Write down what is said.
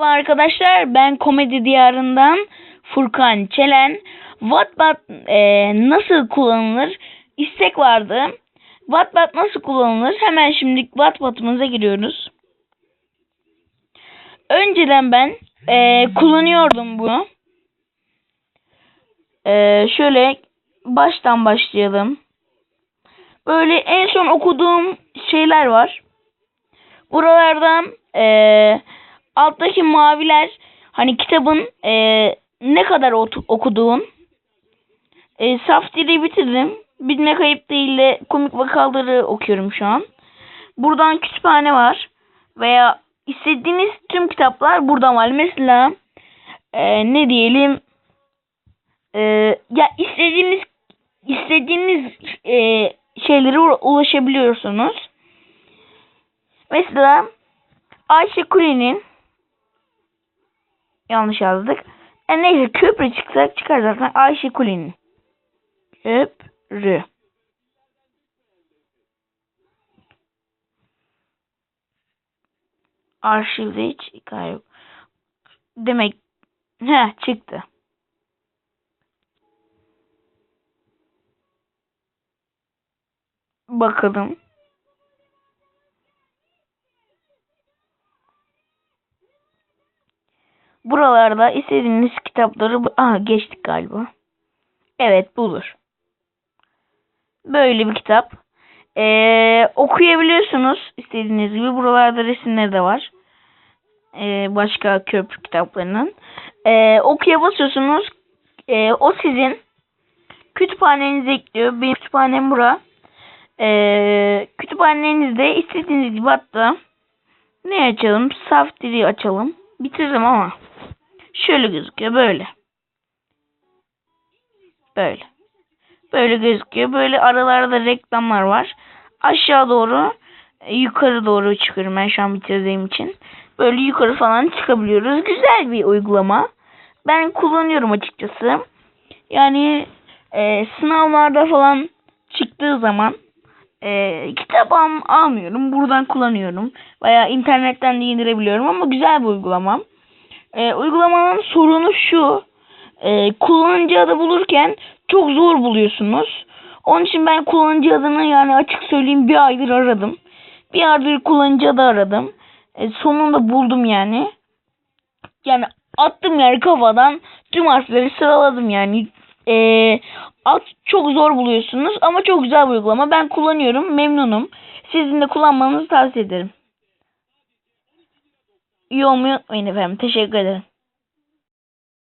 Merhaba arkadaşlar ben Komedi Diyarı'ndan Furkan Çelen. Wattpad e, nasıl kullanılır istek vardı. Wattpad nasıl kullanılır hemen şimdi Wattpad'ımıza giriyoruz. Önceden ben e, kullanıyordum bunu. E, şöyle baştan başlayalım. Böyle en son okuduğum şeyler var. Buralardan eee alttaki maviler hani kitabın eee, ne kadar okuduğun. E, saf dili bitirdim. Bilme kayıp değil de komik vakaları okuyorum şu an. Buradan kütüphane var. Veya istediğiniz tüm kitaplar burada var. Mesela e, ne diyelim e, ya istediğiniz istediğiniz e, şeylere ula- ulaşabiliyorsunuz. Mesela Ayşe Kule'nin yanlış yazdık. E neyse köprü çıksak çıkar zaten Ayşe Kule'nin. Köprü. Arşivde hiç hikaye yok. Demek he çıktı. Bakalım. Buralarda istediğiniz kitapları aha geçtik galiba. Evet budur. Böyle bir kitap. Ee, okuyabiliyorsunuz istediğiniz gibi. Buralarda resimleri de var. Ee, başka köprü kitaplarının. Ee, okuya basıyorsunuz. Ee, o sizin kütüphanenize ekliyor. Benim kütüphanem bura. Ee, kütüphanenizde istediğiniz gibi hatta ne açalım? Saf dili açalım. Bitirdim ama. Şöyle gözüküyor böyle. Böyle. Böyle gözüküyor. Böyle aralarda reklamlar var. Aşağı doğru e, yukarı doğru çıkıyorum ben şu an bitirdiğim için. Böyle yukarı falan çıkabiliyoruz. Güzel bir uygulama. Ben kullanıyorum açıkçası. Yani e, sınavlarda falan çıktığı zaman e, kitap al- almıyorum. Buradan kullanıyorum. Veya internetten de indirebiliyorum ama güzel bir uygulama. E, uygulamanın sorunu şu. E, kullanıcı adı bulurken çok zor buluyorsunuz. Onun için ben kullanıcı adını yani açık söyleyeyim bir aydır aradım. Bir aydır kullanıcı adı aradım. E, sonunda buldum yani. Yani attım yani kafadan tüm harfleri sıraladım yani. E, at çok zor buluyorsunuz ama çok güzel bir uygulama. Ben kullanıyorum memnunum. Sizin de kullanmanızı tavsiye ederim. İyi olmayı efendim. Teşekkür ederim.